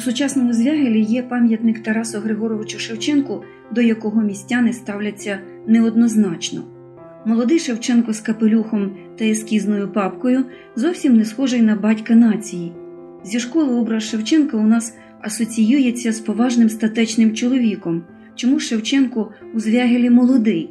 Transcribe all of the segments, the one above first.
У сучасному Звягелі є пам'ятник Тарасу Григоровичу Шевченку, до якого містяни ставляться неоднозначно. Молодий Шевченко з капелюхом та ескізною папкою зовсім не схожий на батька нації. Зі школи образ Шевченка у нас асоціюється з поважним статечним чоловіком, чому Шевченко у Звягелі молодий.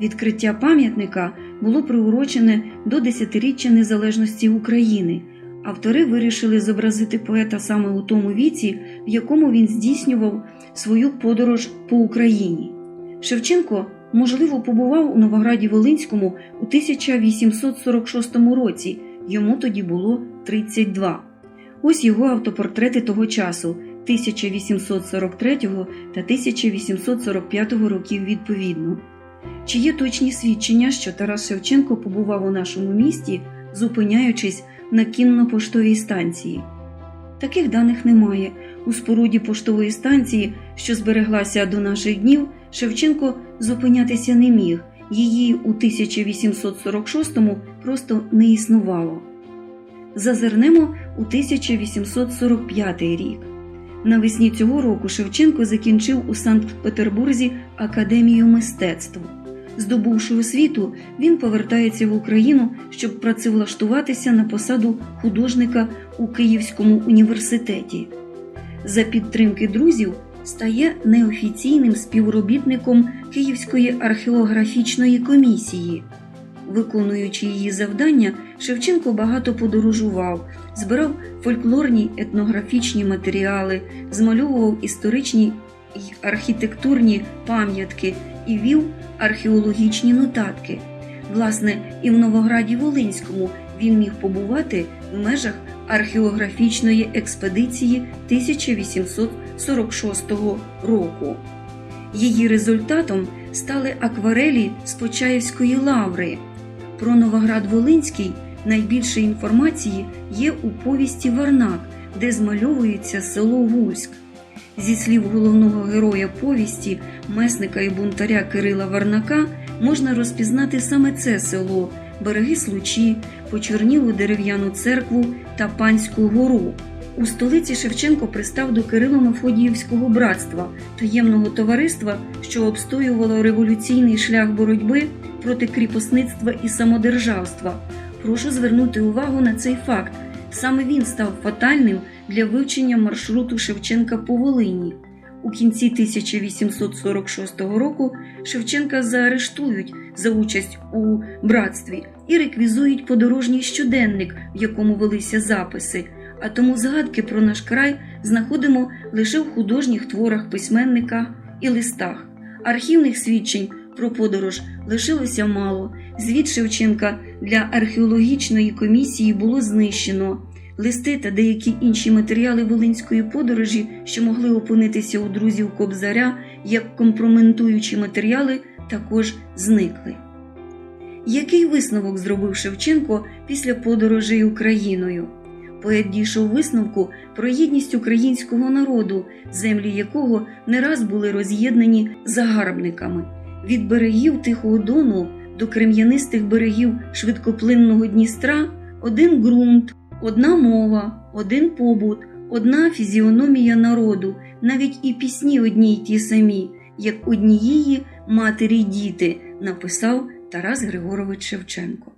Відкриття пам'ятника було приурочене до десятиріччя незалежності України. Автори вирішили зобразити поета саме у тому віці, в якому він здійснював свою подорож по Україні. Шевченко, можливо, побував у Новограді Волинському у 1846 році, йому тоді було 32. Ось його автопортрети того часу 1843 та 1845 років відповідно. Чи є точні свідчення, що Тарас Шевченко побував у нашому місті, зупиняючись на кінно-поштовій станції? Таких даних немає. У споруді поштової станції, що збереглася до наших днів, Шевченко зупинятися не міг. Її у 1846-му просто не існувало. Зазирнемо у 1845 рік. Навесні цього року Шевченко закінчив у Санкт-Петербурзі Академію мистецтв. Здобувши освіту, він повертається в Україну, щоб працевлаштуватися на посаду художника у Київському університеті. За підтримки друзів стає неофіційним співробітником Київської археографічної комісії. Виконуючи її завдання, Шевченко багато подорожував, збирав фольклорні етнографічні матеріали, змальовував історичні й архітектурні пам'ятки і вів археологічні нотатки. Власне, і в Новограді Волинському він міг побувати в межах археографічної експедиції 1846 року. Її результатом стали акварелі з Почаївської лаври. Про Новоград Волинський найбільше інформації є у повісті Варнак, де змальовується село Гульськ. Зі слів головного героя повісті, месника і бунтаря Кирила Варнака, можна розпізнати саме це село, береги Случі, почорнілу дерев'яну церкву та панську гору. У столиці Шевченко пристав до Кирило-Мефодіївського братства, таємного товариства, що обстоювало революційний шлях боротьби проти кріпосництва і самодержавства. Прошу звернути увагу на цей факт. Саме він став фатальним для вивчення маршруту Шевченка по Волині. У кінці 1846 року Шевченка заарештують за участь у братстві і реквізують подорожній щоденник, в якому велися записи. А тому згадки про наш край знаходимо лише в художніх творах письменника і листах. Архівних свідчень про подорож лишилося мало. Звіт Шевченка для археологічної комісії було знищено. Листи та деякі інші матеріали волинської подорожі, що могли опинитися у друзів Кобзаря як компрометуючі матеріали, також зникли. Який висновок зробив Шевченко після подорожей Україною? Поет дійшов висновку про єдність українського народу, землі якого не раз були роз'єднані загарбниками. Від берегів Тихого Дону до крем'янистих берегів швидкоплинного Дністра один ґрунт, одна мова, один побут, одна фізіономія народу, навіть і пісні одні й ті самі, як однієї матері й діти, написав Тарас Григорович Шевченко.